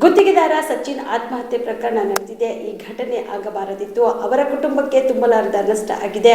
ಗುತ್ತಿಗೆದಾರ ಸಚಿನ್ ಆತ್ಮಹತ್ಯೆ ಪ್ರಕರಣ ನಡೆದಿದೆ. ಈ ಘಟನೆ ಆಗಬಾರದಿತ್ತು. ಅವರ ಕುಟುಂಬಕ್ಕೆ ತುಂಬಲಾರದ ನಷ್ಟ ಆಗಿದೆ.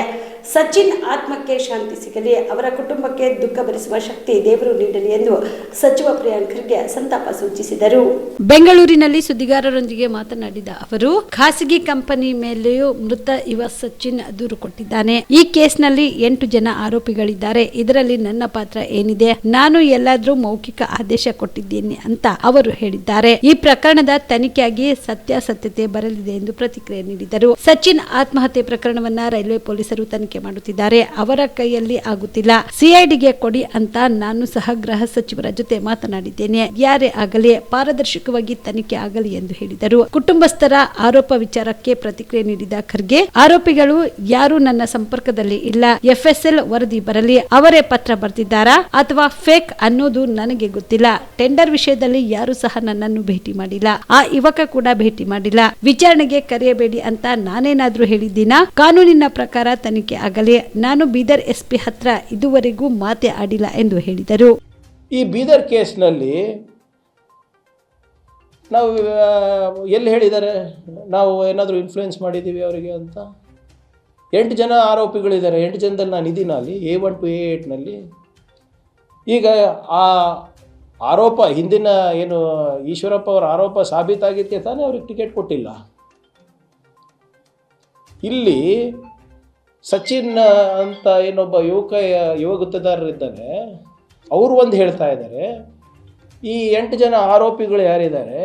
ಸಚಿನ್ ಆತ್ಮಕ್ಕೆ ಶಾಂತಿ ಸಿಗಲಿ, ಅವರ ಕುಟುಂಬಕ್ಕೆ ದುಃಖ ಭರಿಸುವ ಶಕ್ತಿ ದೇವರು ನೀಡಲಿ ಎಂದು ಸಚಿವ ಪ್ರಿಯಾಂಕ್ ಖರ್ಗೆ ಸಂತಾಪ ಸೂಚಿಸಿದರು. ಬೆಂಗಳೂರಿನಲ್ಲಿ ಸುದ್ದಿಗಾರರೊಂದಿಗೆ ಮಾತನಾಡಿದ ಅವರು, ಖಾಸಗಿ ಕಂಪನಿ ಮೇಲೆಯೂ ಮೃತ ಯುವ ಸಚಿನ್ ದೂರು ಕೊಟ್ಟಿದ್ದಾನೆ. ಈ ಕೇಸ್ನಲ್ಲಿ ಎಂಟು ಜನ ಆರೋಪಿಗಳಿದ್ದಾರೆ. ಇದರಲ್ಲಿ ನನ್ನ ಪಾತ್ರ ಏನಿದೆ? ನಾನು ಎಲ್ಲಾದ್ರೂ ಮೌಖಿಕ ಆದೇಶ ಕೊಟ್ಟಿದ್ದೀನಿ ಅಂತ ಅವರು ಹೇಳಿದ್ದಾರೆ. ಈ ಪ್ರಕರಣದ ತನಿಖೆಯಾಗಿ ಸತ್ಯಾಸತ್ಯತೆ ಬರಲಿದೆ ಎಂದು ಪ್ರತಿಕ್ರಿಯೆ ನೀಡಿದರು. ಸಚಿನ್ ಆತ್ಮಹತ್ಯೆ ಪ್ರಕರಣವನ್ನ ರೈಲ್ವೆ ಪೊಲೀಸರು ತನಿಖೆ ಮಾಡುತ್ತಿದ್ದಾರೆ. ಅವರ ಕೈಯಲ್ಲಿ ಆಗುತ್ತಿಲ್ಲ. ಸಿಐಡಿಗೆ ಕೊಡಿ ಅಂತ ನಾನು ಸಹ ಗೃಹ ಸಚಿವರ ಜೊತೆ ಮಾತನಾಡಿದ್ದೇನೆ. ಯಾರೇ ಆಗಲಿ ಪಾರದರ್ಶಕವಾಗಿ ತನಿಖೆ ಆಗಲಿ ಎಂದು ಹೇಳಿದರು. ಕುಟುಂಬಸ್ಥರ ಆರೋಪ ವಿಚಾರಕ್ಕೆ ಪ್ರತಿಕ್ರಿಯೆ ನೀಡಿದ ಖರ್ಗೆ, ಆರೋಪಿಗಳು ಯಾರು ನನ್ನ ಸಂಪರ್ಕದಲ್ಲಿ ಇಲ್ಲ. ಎಫ್ಎಸ್ಎಲ್ ವರದಿ ಬರಲಿ, ಅವರೇ ಪತ್ರ ಬರೆದಿದ್ದಾರಾ ಅಥವಾ ಫೇಕ್ ಅನ್ನೋದು ನನಗೆ ಗೊತ್ತಿಲ್ಲ. ಟೆಂಡರ್ ವಿಷಯದಲ್ಲಿ ಯಾರು ಸಹ ನನ್ನನ್ನು ಭೇಟಿ ಮಾಡಿಲ್ಲ. ಆ ಯುವಕ ಕೂಡ ಭೇಟಿ ಮಾಡಿಲ್ಲ. ವಿಚಾರಣೆಗೆ ಕರೆಯಬೇಡಿ ಅಂತ ನಾನೇನಾದ್ರೂ ಹೇಳಿದ್ದೀನ? ಕಾನೂನಿನ ಪ್ರಕಾರ ತನಿಖೆ ಆಗಲಿ. ನಾನು ಬೀದರ್ ಎಸ್ಪಿ ಹತ್ರ ಇದುವರೆಗೂ ಮಾತೆ ಆಡಿಲ್ಲ ಎಂದು ಹೇಳಿದರು. ಈ ಬೀದರ್ ಕೇಸ್ನಲ್ಲಿ ನಾವು ಎಲ್ಲಿ ಹೇಳಿದ್ದಾರೆ? ನಾವು ಏನಾದರೂ ಇನ್ಫ್ಲೂಯೆನ್ಸ್ ಮಾಡಿದ್ದೀವಿ ಅವರಿಗೆ ಅಂತ? ಎಂಟು ಜನ ಆರೋಪಿಗಳಿದ್ದಾರೆ. ಎಂಟು ಜನದಲ್ಲಿ ನಾನು ಇದ್ದೀನಲ್ಲಿ ಎ ಒನ್ ಟು ಎ ಏಟ್ನಲ್ಲಿ ಈಗ ಆ ಆರೋಪ, ಹಿಂದಿನ ಏನು ಈಶ್ವರಪ್ಪ ಅವರ ಆರೋಪ ಸಾಬೀತಾಗಿದ್ದಕ್ಕೆ ತಾನೇ ಅವ್ರಿಗೆ ಟಿಕೆಟ್ ಕೊಟ್ಟಿಲ್ಲ. ಇಲ್ಲಿ ಸಚಿನ್ ಅಂತ ಏನೊಬ್ಬ ಯುವಕ ಯುವ ಗುತ್ತದಾರರಿದ್ದಾನೆ ಅವರು ಒಂದು ಹೇಳ್ತಾ ಇದ್ದಾರೆ, ಈ ಎಂಟು ಜನ ಆರೋಪಿಗಳು ಯಾರಿದ್ದಾರೆ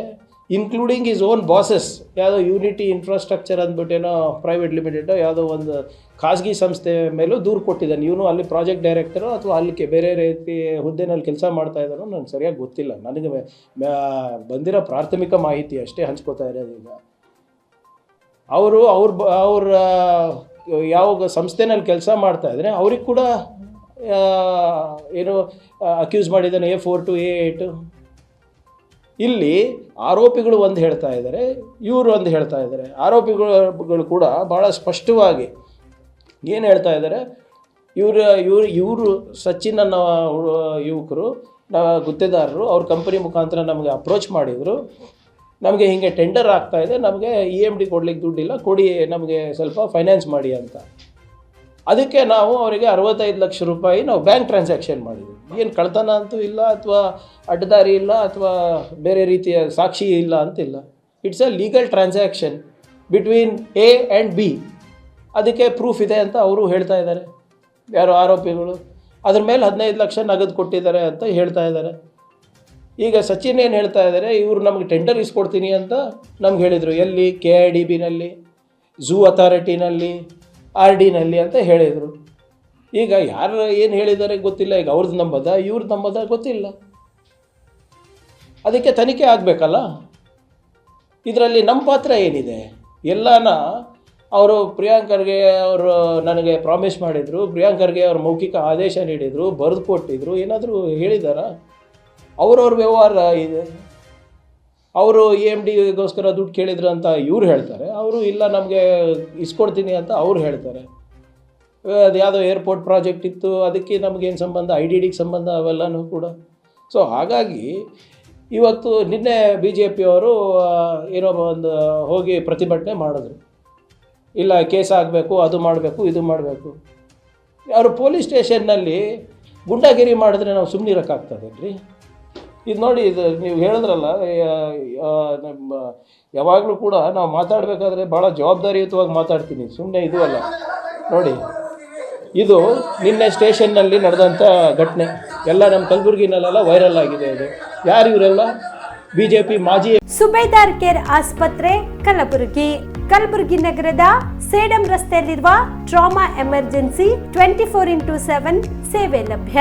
ಇನ್ಕ್ಲೂಡಿಂಗ್ ಈಸ್ ಓನ್ ಬಾಸಸ್ ಯಾವುದೋ ಯೂನಿಟಿ ಇನ್ಫ್ರಾಸ್ಟ್ರಕ್ಚರ್ ಅಂದ್ಬಿಟ್ಟೇನೋ ಪ್ರೈವೇಟ್ ಲಿಮಿಟೆಡ್ ಯಾವುದೋ ಒಂದು ಖಾಸಗಿ ಸಂಸ್ಥೆ ಮೇಲೂ ದೂರು ಕೊಟ್ಟಿದ್ದಾನೆ. ಇವನು ಅಲ್ಲಿ ಪ್ರಾಜೆಕ್ಟ್ ಡೈರೆಕ್ಟರು ಅಥವಾ ಅಲ್ಲಿ ಬೇರೆ ರೀತಿ ಹುದ್ದೆನಲ್ಲಿ ಕೆಲಸ ಮಾಡ್ತಾ ಇದ್ದಾನೋ ನನಗೆ ಸರಿಯಾಗಿ ಗೊತ್ತಿಲ್ಲ. ನನಗೆ ಬಂದಿರೋ ಪ್ರಾಥಮಿಕ ಮಾಹಿತಿ ಅಷ್ಟೇ ಹಂಚ್ಕೋತಾ ಇರೋದು ಈಗ. ಅವರು, ಅವ್ರ ಅವ್ರ ಯಾವ ಸಂಸ್ಥೆನಲ್ಲಿ ಕೆಲಸ ಮಾಡ್ತಾ ಇದ್ದಾರೆ ಅವ್ರಿಗೆ ಕೂಡ ಏನು ಅಕ್ಯೂಸ್ ಮಾಡಿದ್ದಾನೆ ಎ ಫೋರ್ ಟು ಎ ಏಟು ಇಲ್ಲಿ ಆರೋಪಿಗಳು ಒಂದು ಹೇಳ್ತಾ ಇದ್ದಾರೆ ಇವರು ಒಂದು ಹೇಳ್ತಾ ಇದ್ದಾರೆ ಆರೋಪಿಗಳು ಕೂಡ ಭಾಳ ಸ್ಪಷ್ಟವಾಗಿ ಏನು ಹೇಳ್ತಾ ಇದ್ದಾರೆ ಇವರು ಇವರು ಇವರು ಸಚಿನ್ ಅನ್ನೋ ಯುವಕರು ನಾವು ಗುತ್ತೇದಾರರು, ಅವ್ರ ಕಂಪನಿ ಮುಖಾಂತರ ನಮಗೆ ಅಪ್ರೋಚ್ ಮಾಡಿದರು. ನಮಗೆ ಹೀಗೆ ಟೆಂಡರ್ ಆಗ್ತಾ ಇದೆ, ನಮಗೆ ಇ ಎಂ ಡಿ ಕೊಡ್ಲಿಕ್ಕೆ ದುಡ್ಡಿಲ್ಲ, ಕೊಡಿ, ನಮಗೆ ಸ್ವಲ್ಪ ಫೈನಾನ್ಸ್ ಮಾಡಿ ಅಂತ. ಅದಕ್ಕೆ ನಾವು ಅವರಿಗೆ ಅರವತ್ತೈದು ಲಕ್ಷ ರೂಪಾಯಿ ನಾವು ಬ್ಯಾಂಕ್ ಟ್ರಾನ್ಸಾಕ್ಷನ್ ಮಾಡಿದ್ವಿ. ಏನು ಕಳ್ತನ ಅಂತೂ ಇಲ್ಲ ಅಥವಾ ಅಡ್ಡದಾರಿ ಇಲ್ಲ ಅಥವಾ ಬೇರೆ ರೀತಿಯ ಸಾಕ್ಷಿ ಇಲ್ಲ ಅಂತಿಲ್ಲ. It's a legal transaction between A and B ಅದಕ್ಕೆ ಪ್ರೂಫ್ ಇದೆ ಅಂತ ಅವರು ಹೇಳ್ತಾ ಇದ್ದಾರೆ. ಯಾರು ಆರೋಪಿಗಳು? ಅದ್ರ ಮೇಲೆ ಹದಿನೈದು ಲಕ್ಷ ನಗದು ಕೊಟ್ಟಿದ್ದಾರೆ ಅಂತ ಹೇಳ್ತಾ ಇದ್ದಾರೆ. ಈಗ ಸಚಿನ್ ಏನು ಹೇಳ್ತಾ ಇದ್ದಾರೆ? ಇವರು ನಮಗೆ ಟೆಂಡರ್ ಇಸ್ಕೊಡ್ತೀನಿ ಅಂತ ನಮ್ಗೆ ಹೇಳಿದರು. ಎಲ್ಲಿ? ಕೆ ಐ ಡಿ ಬಿನಲ್ಲಿ ಝೂ ಅಥಾರಿಟಿನಲ್ಲಿ ಆರ್ ಡಿನಲ್ಲಿ ಅಂತ ಹೇಳಿದರು. ಈಗ ಯಾರು ಏನು ಹೇಳಿದ್ದಾರೆ ಗೊತ್ತಿಲ್ಲ. ಈಗ ಅವ್ರದ್ದು ನಂಬದ ಇವ್ರದ್ದು ನಂಬದ ಗೊತ್ತಿಲ್ಲ. ಅದಕ್ಕೆ ತನಿಖೆ ಆಗಬೇಕಲ್ಲ? ಇದರಲ್ಲಿ ನಮ್ಮ ಪಾತ್ರ ಏನಿದೆ? ಎಲ್ಲನ ಅವರು ಪ್ರಿಯಾಂಕರ್ಗೆ ಅವರು ನನಗೆ ಪ್ರಾಮಿಸ್ ಮಾಡಿದರು. ಪ್ರಿಯಾಂಕರ್ಗೆ ಅವ್ರ ಮೌಖಿಕ ಆದೇಶ ನೀಡಿದರು, ಬರೆದು ಕೊಟ್ಟಿದ್ರು. ಏನಾದರೂ ಹೇಳಿದಾರಾ ಅವ್ರವ್ರ ವ್ಯವಹಾರ ಇದೆ. ಅವರು ಎ ಎಂ ಡಿಗೋಸ್ಕರ ದುಡ್ಡು ಕೇಳಿದ್ರು ಅಂತ ಇವ್ರು ಹೇಳ್ತಾರೆ. ಅವರು, ಇಲ್ಲ, ನಮಗೆ ಇಸ್ಕೊಡ್ತೀನಿ ಅಂತ ಅವ್ರು ಹೇಳ್ತಾರೆ. ಅದು ಯಾವುದೋ ಏರ್ಪೋರ್ಟ್ ಪ್ರಾಜೆಕ್ಟ್ ಇತ್ತು, ಅದಕ್ಕೆ ನಮಗೇನು ಸಂಬಂಧ? ಐ ಡಿ ಡಿಗೆ ಸಂಬಂಧ ಅವೆಲ್ಲನೂ ಕೂಡ. ಸೊ ಹಾಗಾಗಿ ಇವತ್ತು ನಿನ್ನೆ ಬಿ ಜೆ ಪಿಯವರು ಏನೋ ಒಂದು ಹೋಗಿ ಪ್ರತಿಭಟನೆ ಮಾಡಿದ್ರು. ಇಲ್ಲ, ಕೇಸ್ ಆಗಬೇಕು, ಅದು ಮಾಡಬೇಕು, ಇದು ಮಾಡಬೇಕು. ಅವರು ಪೊಲೀಸ್ ಸ್ಟೇಷನ್ನಲ್ಲಿ ಗುಂಡಾಗಿರಿ ಮಾಡಿದ್ರೆ ನಾವು ಸುಮ್ಮನಿರೋಕ್ಕಾಗ್ತದೇನ್ರಿ ಇದು ನೋಡಿ, ಇದು ನೀವು ಹೇಳಿದ್ರಲ್ಲ ನಮ್ಮ, ಯಾವಾಗಲೂ ಕೂಡ ನಾವು ಮಾತಾಡಬೇಕಾದ್ರೆ ಭಾಳ ಜವಾಬ್ದಾರಿಯುತವಾಗಿ ಮಾತಾಡ್ತೀನಿ ಸುಮ್ಮನೆ ಇದು ಅಲ್ಲ. ನೋಡಿ, ಇದು ನಿನ್ನೆ ಸ್ಟೇಷನ್ನಲ್ಲಿ ನಡೆದಂಥ ಘಟನೆ. ಎಲ್ಲ ನಮ್ಮ ಕಲಬುರಗಿನಲ್ಲೆಲ್ಲ ವೈರಲ್ ಆಗಿದೆ ಇದು ಯಾರು ಇವರೆಲ್ಲ? ಬಿಜೆಪಿ ಮಾಜಿ ಸುಬೇದಾರ್ ಕೇರ್ ಆಸ್ಪತ್ರೆ, ಕಲಬುರಗಿ. ಕಲಬುರಗಿ ನಗರದ ಸೇಡಂ ರಸ್ತೆಯಲ್ಲಿರುವ trauma emergency twenty four into seven ಸೇವೆ ಲಭ್ಯ.